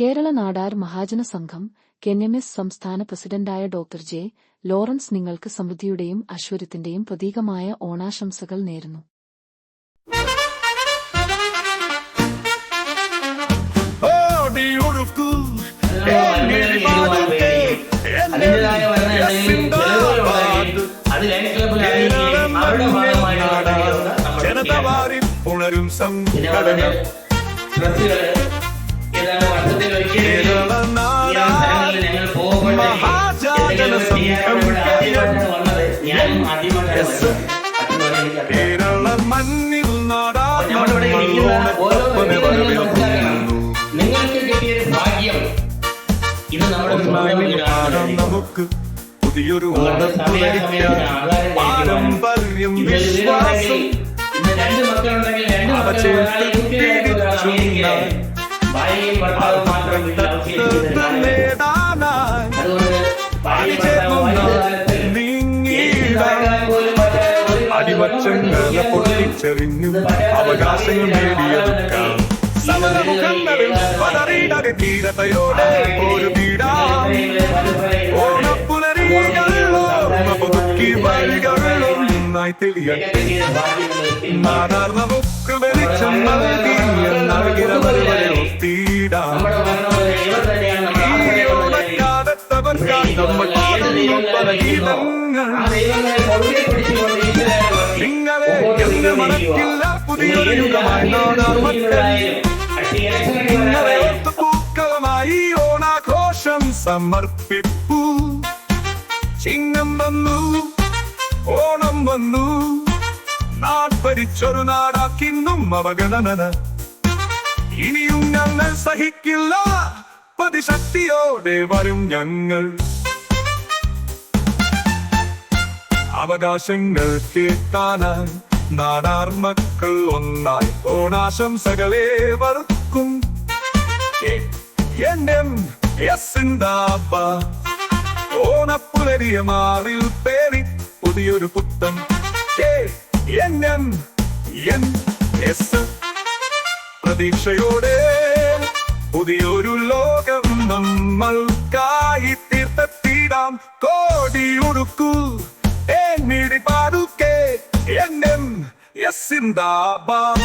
കേരള നാടാർ മഹാജന സംഘം കെൻഎംഎസ് സംസ്ഥാന പ്രസിഡന്റായ ഡോക്ടർ ജെ ലോറൻസ് നിങ്ങൾക്ക് സമൃദ്ധിയുടെയും ഐശ്വര്യത്തിന്റെയും പ്രതീകമായ ഓണാശംസകൾ നേരുന്നു. ജനത. വാരി പുണരും സംഘടന. ഏതാണ്ട് വർഷത്തിൽ ഈ ഞങ്ങൾ ഇവിടെ ആദ്യമായിട്ടാണ് വന്നത്. ഞാനും ആദ്യമായിട്ടാണ് നമ്മളിവിടെ ഇരിക്കുന്ന ഓരോ വ്യക്തികളും മനസ്സിലാക്കണം നിങ്ങൾക്ക് കിട്ടിയൊരു ഭാഗ്യം ഇത് നമ്മുടെ നമുക്ക് പുതിയൊരു പാരമ്പര്യം വിശ്വാസം രണ്ട് മക്കളുണ്ടെങ്കിൽ രണ്ട് മക്കൾ ഭാര്യയും ഭർത്താവും മാത്രം. നേടാനായി അടിമച്ചങ്ങളെ പൊട്ടിച്ചെറിഞ്ഞു അവകാശങ്ങൾ നേടിയെടുക്കാം സമരമുഖങ്ങളിൽ പതറിയിടക ധീരതയോടെ ഒരു വീടാം ഓണപ്പുലരികളിലും പുതുക്കി വഴികളിലും ഒന്നായി തെളിയട്ടെ നാടാർ നമുക്ക് വെളിച്ചം ജാതിയിൽ മക്കൾ ജീവിക്കുന്നവരായാലും, പക്ഷേ ഇലക്ഷനിൽ നിങ്ങളെ വരാറായാലും, ഒത്തുപൂക്കളമായി ഓണാഘോഷം സമർപ്പിപ്പൂ. ചിങ്ങം വന്നു ഓണം വന്നു. നാട്ഭരിച്ചൊരു നാടാക്കിന്നും അവഗണന. ഇനിയും ഞങ്ങൾ സഹിക്കില്ല. പതിശക്തിയോടെ വരും ഞങ്ങൾ. അവകാശങ്ങൾ കേട്ടാനാൻ നാടാർ മക്കൾ ഒന്നായി ഓണാശംസകളെ യസിന്താബ ഓണപ്പുലരിയ മാറിൽ പേറി പുതിയൊരു പുത്തൻ. പ്രതീക്ഷയോടെ പുതിയൊരു ലോകം നമ്മൾക്കായി കോടി yes in the bar.